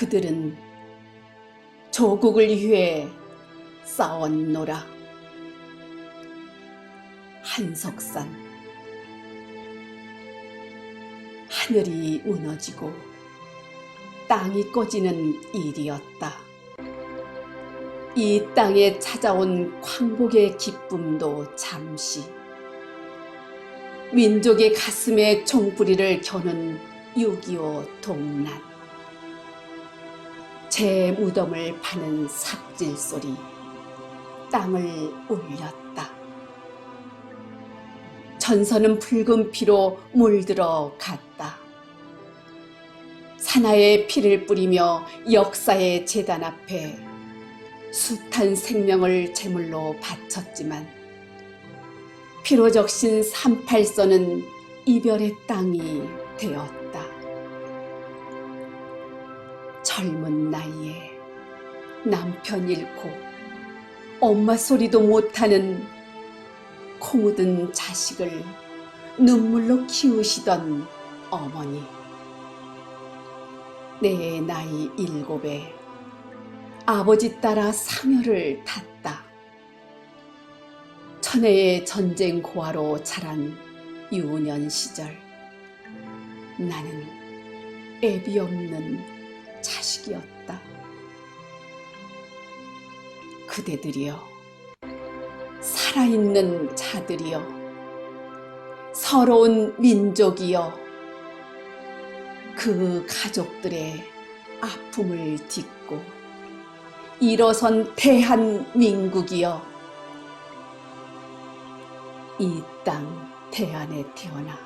그들은 조국을 위해 싸웠노라. 한석산 하늘이 무너지고 땅이 꺼지는 일이었다. 이 땅에 찾아온 광복의 기쁨도 잠시 민족의 가슴에 종부리를 겨눈 6.25 동란 제 무덤을 파는 삽질 소리 땅을 울렸다. 전선은 붉은 피로 물들어 갔다. 사나의 피를 뿌리며 역사의 재단 앞에 숱한 생명을 제물로 바쳤지만 피로 적신 38선은 이별의 땅이 되었다. 남편 잃고 엄마 소리도 못하는 코 묻은 자식을 눈물로 키우시던 어머니. 내 나이 일곱에 아버지 따라 사며를 탔다. 천혜의 전쟁 고아로 자란 유년 시절. 나는 애비 없는 자식이었다. 그대들이여, 살아있는 자들이여, 서러운 민족이여, 그 가족들의 아픔을 딛고 일어선 대한민국이여, 이 땅 대안에 태어나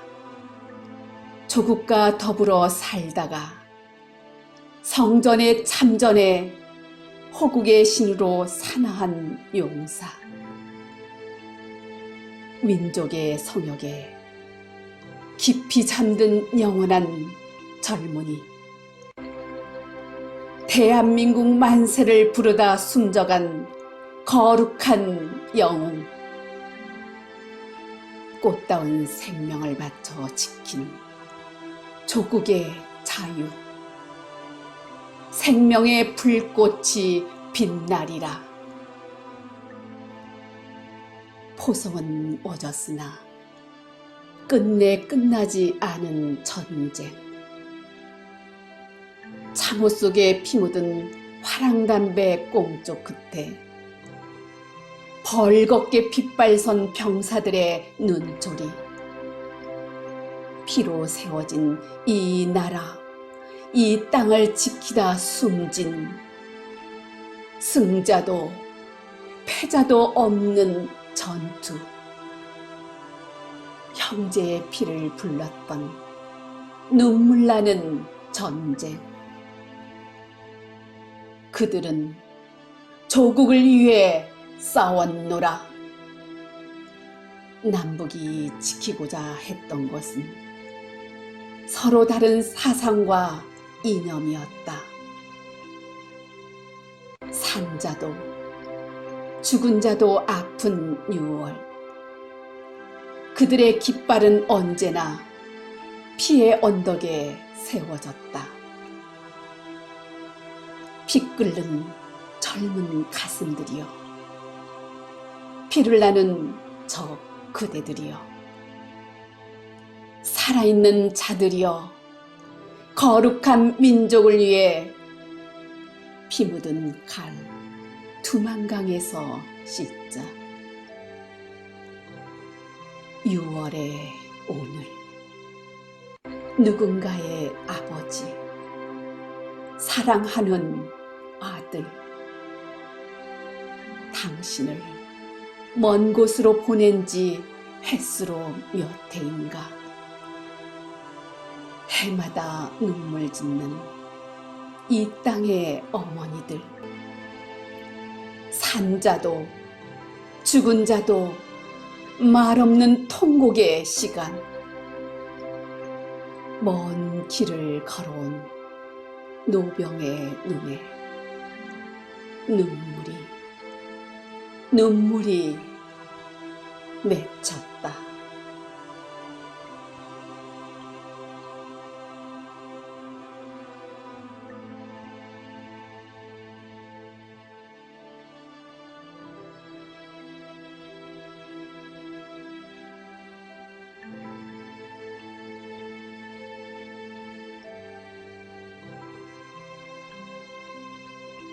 조국과 더불어 살다가 성전에 참전해 호국의 신으로 산화한 용사. 민족의 성역에 깊이 잠든 영원한 젊은이. 대한민국 만세를 부르다 숨져간 거룩한 영웅. 꽃다운 생명을 바쳐 지킨 조국의 자유. 생명의 불꽃이 빛나리라. 포성은 오졌으나 끝내 끝나지 않은 전쟁. 참호 속에 피 묻은 화랑담배 꽁쪽 끝에 벌겋게 핏발선 병사들의 눈초리. 피로 세워진 이 나라. 이 땅을 지키다 숨진 승자도 패자도 없는 전투. 형제의 피를 불렀던 눈물 나는 전쟁. 그들은 조국을 위해 싸웠노라. 남북이 지키고자 했던 것은 서로 다른 사상과 이념이었다. 산자도 죽은 자도 아픈 6월. 그들의 깃발은 언제나 피의 언덕에 세워졌다. 피 끓는 젊은 가슴들이여. 피를 나는 저 그대들이여. 살아있는 자들이여. 거룩한 민족을 위해 피 묻은 갈 두만강에서 씻자. 6월의 오늘 누군가의 아버지 사랑하는 아들 당신을 먼 곳으로 보낸 지 햇수로 몇 해인가 해마다 눈물 짓는 이 땅의 어머니들 산자도 죽은 자도 말없는 통곡의 시간 먼 길을 걸어온 노병의 눈에 눈물이 눈물이 맺혔다.